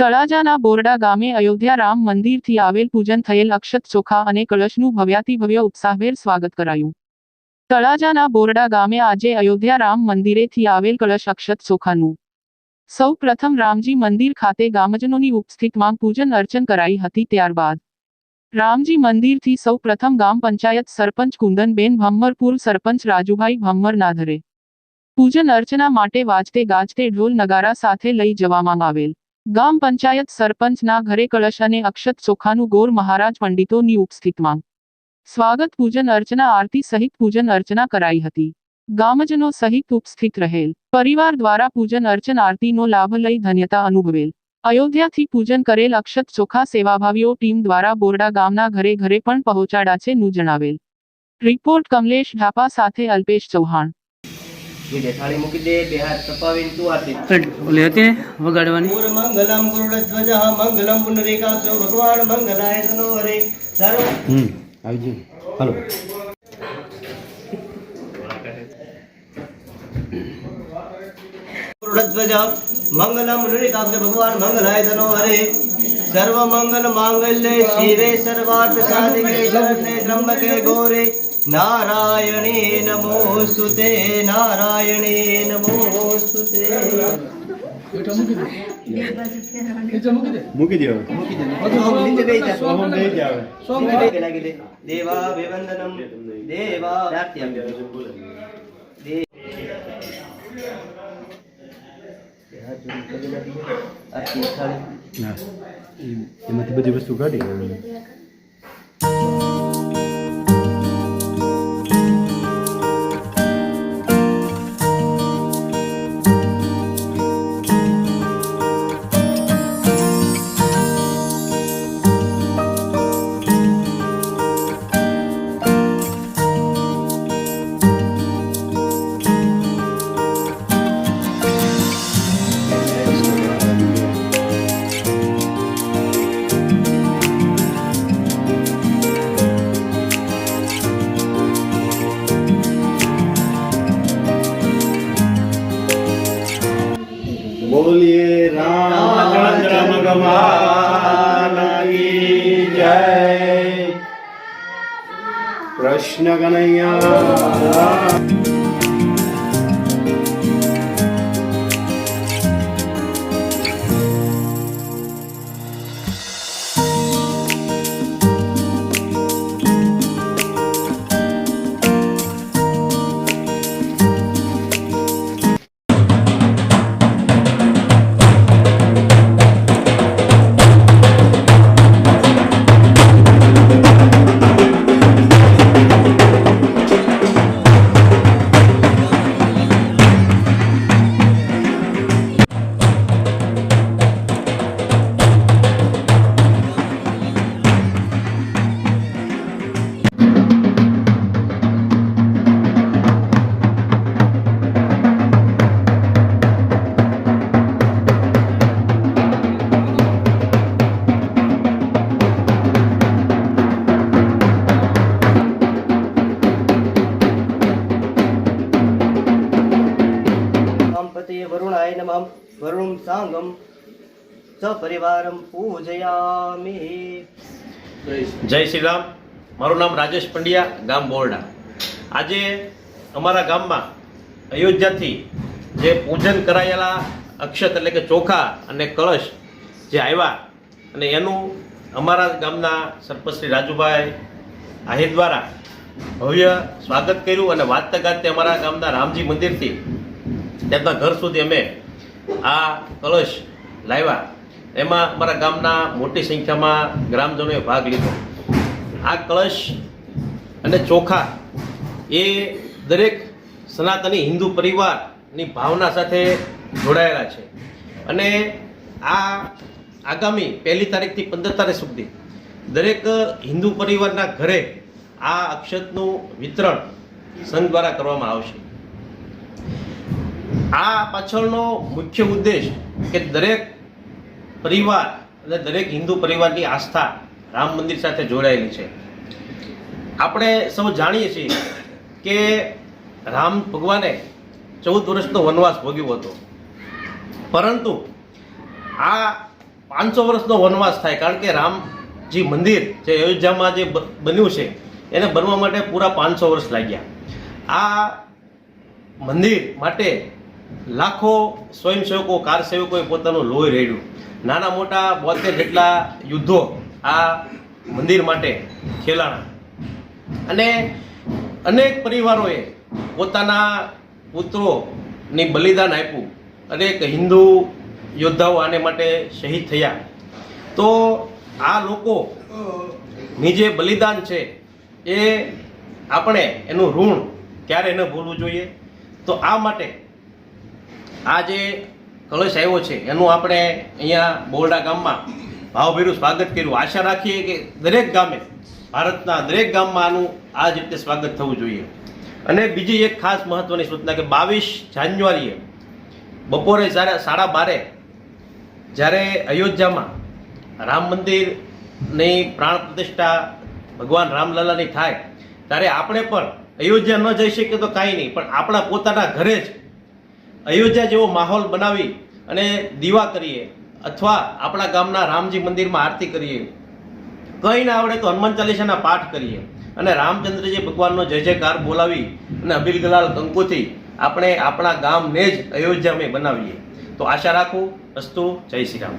તળાજાના બોરડા ગામે અયોધ્યા રામ મંદિરથી આવેલ પૂજન થયેલ અક્ષત ચોખા અને કળશનું ભવ્યાતિભવ્ય ઉત્સાહભેર સ્વાગત કરાયું. તળાજાના બોરડા ગામે આજે અયોધ્યા રામ મંદિરેથી આવેલ કળશ અક્ષત ચોખાનું. સૌ પ્રથમ રામજી મંદિર ખાતે ગામજનોની ઉપસ્થિતમાં પૂજન અર્ચન કરાઈ હતી ત્યારબાદ. રામજી મંદિરથી સૌ પ્રથમ ગામ પંચાયત સરપંચ કુંદનબેન ભમ્મરપુર, સરપંચ રાજુભાઈ ભમ્મર નાધરે પૂજન અર્ચના માટે વાજતે ગાજતે ઢોલ નગારા સાથે લઈ જવામાં આવેલ. ગામ પંચાયત સરપંચના ઘરે કળશ અને અક્ષત ચોખાનું ગોર મહારાજ પંડિતોની ઉપસ્થિતમાં સ્વાગત પૂજન અર્ચના આરતી સહિત પૂજન અર્ચના કરાઈ હતી. ગામજનો સહિત ઉપસ્થિત રહેલ. પરિવાર દ્વારા પૂજન અર્ચન આરતીનો લાભ લઈ ધન્યતા અનુભવેલ. અયોધ્યાથી પૂજન કરેલ અક્ષત ચોખા સેવાભાવીઓ ટીમ દ્વારા બોરડા ગામના ઘરે ઘરે પણ પહોંચાડા છે નું જણાવેલ. રિપોર્ટ કમલેશ ઢાપા સાથે અલ્પેશ ચૌહાણ. બીજે થાળી મૂકી દે બે હાથ તપાવીને તું આરતી ઓલી હતી ને વગાડવાની? પૂર મંગલમ ગુરુડધ્વજ મંગલમ પુંડરીકાક્ષો ભગવાન મંગલાય તનો હરે સર્વ હમ આવી ગયું હાલો. ગુરુડધ્વજ મંગલમ પુંડરીકાક્ષ ભગવાન મંગલાય તનો હરે સર્વ મંગલ માંગલ્ય શિરે સર્વાર્થ સાધિકે શરણે ગોરે. નારાયણે નમોસ્તુતે નારાયણે નમોસ્તુતે મૂકી ते નીચે બેસી જા. સોહમ દઈ જાવ નીચે બેસી લાગી દે. દેવા વિવંદનમ દેવા એમાંથી બધી વસ્તુ કાઢી બોલીએ રામ ભગવાન કી જય. કૃષ્ણ કનૈયા. નમઃ વરુણ સાંગમ સપરિવારમ પૂજયામિ જય શ્રી રામ મારું નામ રાજેશ પંડ્યા ગામ બોરડા આજે અમારા ગામમાં અયોધ્યાથી જે પૂજન કરાયેલા અક્ષત એટલે કે ચોખા અને કળશ જે આવ્યા અને એનું અમારા ગામના સરપંચ શ્રી રાજુભાઈ આહિર દ્વારા ભવ્ય સ્વાગત કર્યું અને વાજતે ગાજતે અમારા ગામના રામજી મંદિરથી તેમના ઘર સુધી અમે આ કળશ લાવ્યા. એમાં અમારા ગામના મોટી સંખ્યામાં ગ્રામજનોએ ભાગ લીધો. આ કળશ અને ચોખા એ દરેક સનાતની હિન્દુ પરિવારની ભાવના સાથે જોડાયેલા છે. અને આ આગામી પહેલી તારીખથી પંદર તારીખ સુધી દરેક હિન્દુ પરિવારના ઘરે આ અક્ષતનું વિતરણ સંઘ દ્વારા કરવામાં આવશે. આ પાછળનો મુખ્ય ઉદ્દેશ કે દરેક પરિવાર અને દરેક હિન્દુ પરિવારની આસ્થા રામ મંદિર સાથે જોડાયેલી છે. આપણે સૌ જાણીએ છીએ કે રામ ભગવાને ચૌદ વર્ષનો વનવાસ ભોગ્યો હતો. પરંતુ આ પાંચસો વર્ષનો વનવાસ થાય કારણ કે રામજી મંદિર જે અયોધ્યામાં જે બન્યું છે, એને બનવા માટે પૂરા પાંચસો વર્ષ લાગ્યા. આ મંદિર માટે લાખો સ્વયંસેવકો, કારસેવકોએ પોતાનું લોહી રેડ્યું. નાના મોટા બોતેર જેટલા યુદ્ધો આ મંદિર માટે ખેલાણા અને અનેક પરિવારોએ પોતાના પુત્રોની બલિદાન આપ્યું. અનેક હિન્દુ યોદ્ધાઓ આને માટે શહીદ થયા. તો આ લોકોની જે બલિદાન છે એ આપણે એનું ઋણ ક્યારે ન ભૂલવું જોઈએ? તો આ માટે આ જે કળશ આવ્યો છે, એનું આપણે અહીંયા બોરડા ગામમાં ભાવભીરું સ્વાગત કર્યું. આશા રાખીએ કે દરેક ગામે, ભારતના દરેક ગામમાં આનું આ જ રીતે સ્વાગત થવું જોઈએ. અને બીજી એક ખાસ મહત્વની સૂચના કે બાવીસ જાન્યુઆરીએ બપોરે જ્યારે સાડા બારે જ્યારે અયોધ્યામાં રામ મંદિરની પ્રાણ પ્રતિષ્ઠા ભગવાન રામલલાની થાય, ત્યારે આપણે પણ અયોધ્યા ન જઈ શકીએ તો કાંઈ નહીં. પણ આપણા પોતાના ઘરે જ અયોધ્યા જેવો માહોલ બનાવી અને દીવા કરીએ અથવા આપણા ગામના રામજી મંદિરમાં આરતી કરીએ. કંઈ ના આવડે તો હનુમાન ચાલીસાના પાઠ કરીએ. અને રામચંદ્રજી ભગવાનનો જય જયકાર બોલાવી અને અબિલ ગલાલ કંકુથી આપણે આપણા ગામને જ અયોધ્યા અમે બનાવીએ. તો આશા રાખું અસ્તુ જય શ્રી રામ.